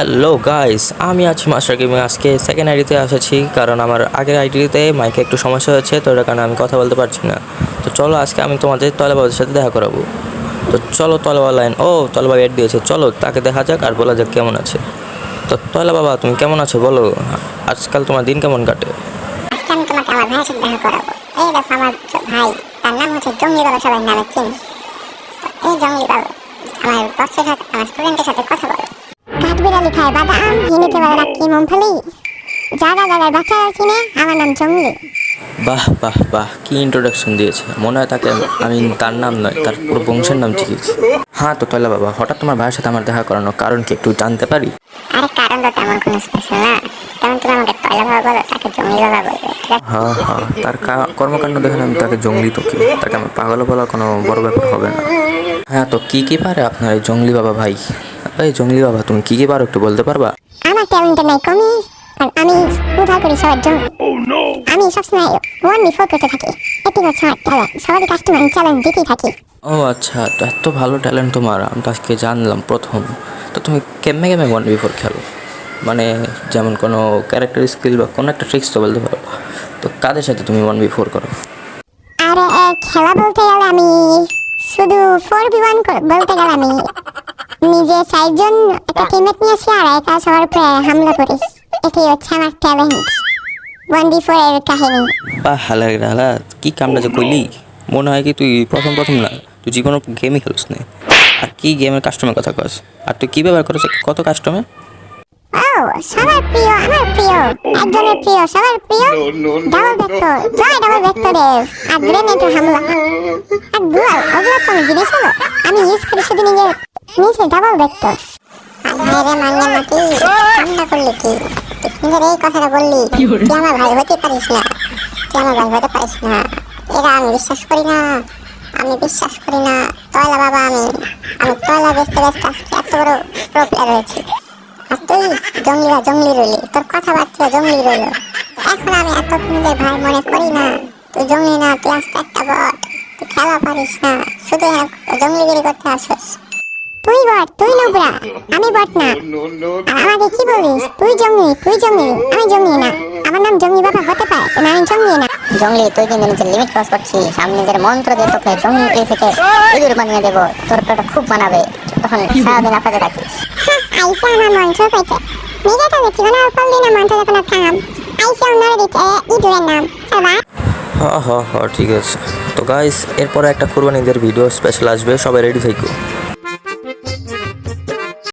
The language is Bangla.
হ্যালো গাইস আমি আছি মাস্টার গেমিং আজকে সেকেন্ড আইডিতে এসেছি, কারণ আমার আগের আইডিতে মাইকে একটু সমস্যা হয়েছে, তো এটার কারণে আমি কথা বলতে পারছি না। তো চলো আজকে আমি তোমাদের তলেবাবুর সাথে দেখা করাবো। তো চলো তলেবা লাইন ও তলেবা এড দিয়েছে। চলো তাকে দেখা যাক আর বলা যাক কেমন আছে। তো তলে বাবা তুমি কেমন আছো? বলো। আজকাল তোমার দিন কেমন কাটে? আমার এই আমার সাথে আমার স্টুডেন্টের সাথে কথা খায় বাদাম হিন্দিতে বলে রাখি মুমফলি। জাগা জাগার বাচ্চারা চিনে আমার নাম জঙ্গলি। বাহ বাহ বাহ কি ইন্ট্রোডাকশন দিয়েছে। মনে হয় তাকে আমি তার নাম নয় তার পুরো বংশের নাম জিজ্ঞেস হ্যাঁ তো তলে বাবা হঠাৎ তোমার ভাইয়ের সাথে আমার দেখা করানোর কারণ কি একটু জানতে পারি? আরে কারণ তো তেমন কোনো স্পেশাল না। তেমন তুমি আমাকে তয়লা বাবা বলো তাকে জঙ্গলি বাবা বলবে হ্যাঁ হ্যাঁ তার কর্মকাণ্ড দেখে আমি তাকে জঙ্গলি তো কি তাকে আমার পাগল বলা কোনো বড় ব্যাপার হবে না। হ্যাঁ তো কি কি পারে আপনার এই জঙ্গলি বাবা ভাই? এই জঙ্গলি বাবা তুমি কি কি পারো একটু বলতে পারবা? আমার ট্যালেন্টের নাই কমি কারণ আমি উদ্ধার করি সবার জন্য। আমি সবসময় ওয়ান বিফোর করতে থাকি। এটি হচ্ছে আমার ট্যালেন্ট সবারই কাস্টমার চ্যালেঞ্জ দিতেই থাকি। ও আচ্ছা তো এত ভালো ট্যালেন্ট তোমার আমি আজকে জানলাম প্রথম। তো তুমি কেমনে কেমনে ওয়ান বিফোর খেলো? মানে যেমন কোনো ক্যারেক্টার স্কিল বা কোনো একটা ট্রিক্স তো বলতে পারো তো কাদের সাথে তুমি ওয়ান বিফোর করো? আর খেলা বলতে গেলে আমি শুধু ফোর বি ওয়ান বলতে গেলে আমি নিজে চারজন একটা টিমমেট নিয়েছি আর একা সবার উপরে হামলা করি। এটাই হচ্ছে আমার ট্যালেন্ট ওয়ান বি ফোর এর কাহিনী। বাহ হালা হালা কি কামটা যে কইলি মনে হয় কি তুই প্রথম প্রথম না তুই জীবনে গেমই খেলিস না। আর কি গেমের কাস্টমার কথা কস? আর তুই কি ব্যবহার করিস কত কাস্টমার ও সবার প্রিয় আমার প্রিয়। একজনের প্রিয় সবার প্রিয়? ডাবল ভেক্টর জয় ডাবল ভেক্টরের আর গ্রেনেডের হামলা। আর দুয়াল ওগুলো জিনিস হলো আমি ইউজ করি শুধু নিজে নিজে ডাবল ভেক্টর ভাইরে মান্য নাকি কান্না করলি কি? নিজের এই কথাটা বললি তুই আমার ভাই হতে পারিস না। তুই আমার ভাই হতে পারিস না। এরা আমি বিশ্বাস করি না। আমি বিশ্বাস করি না। তয়লা বাবা আমি। আমি তয়লা বেচতে বেচতে আজকে এত বড় প্রো প্লেয়ার হয়েছি। আর তুই জঙ্গলিরা জঙ্গলি রইলি। তোর কথাবার্তা জঙ্গলি রইল। এখন আমি এত নিজের ভাই মনে করি না। তুই জঙ্গলি না তুই আস্তে একটা বট। তুই খেলা পারিস না। শুধু জঙ্গলিগিরি করতে আসিস। তুই বট তুই নোবরা। আমি বট না। আর আমাকে কি বলিস? তুই জঙ্গলি তুই জঙ্গলি। আমি জঙ্গলি না। আমার নাম জঙ্গলি বাবা হতে পারে কিন্তু আমি জঙ্গলি না। জঙ্গলি তুই কিন্তু নিজের লিমিট ক্রস করছিস। আমি নিজের মন্ত্র দিয়ে তোকে জঙ্গলি থেকে ইঁদুর বানিয়ে দেবো। তোর পেটে খুব বানাবে। তখন সারাদিন আপাতে থাকিস। আইসা আমার মন্ত্র কইতে নিজে তো জীবনে করলি না মন্ত্র যখন কাম আইসা অন্যরা দিতে ইঁদুরের নাম। হ্যাঁ হ্যাঁ হ্যাঁ ঠিক আছে। তো গাইস এরপরে একটা কোরবানিদের ভিডিও স্পেশাল আসবে। সবাই রেডি থেকো।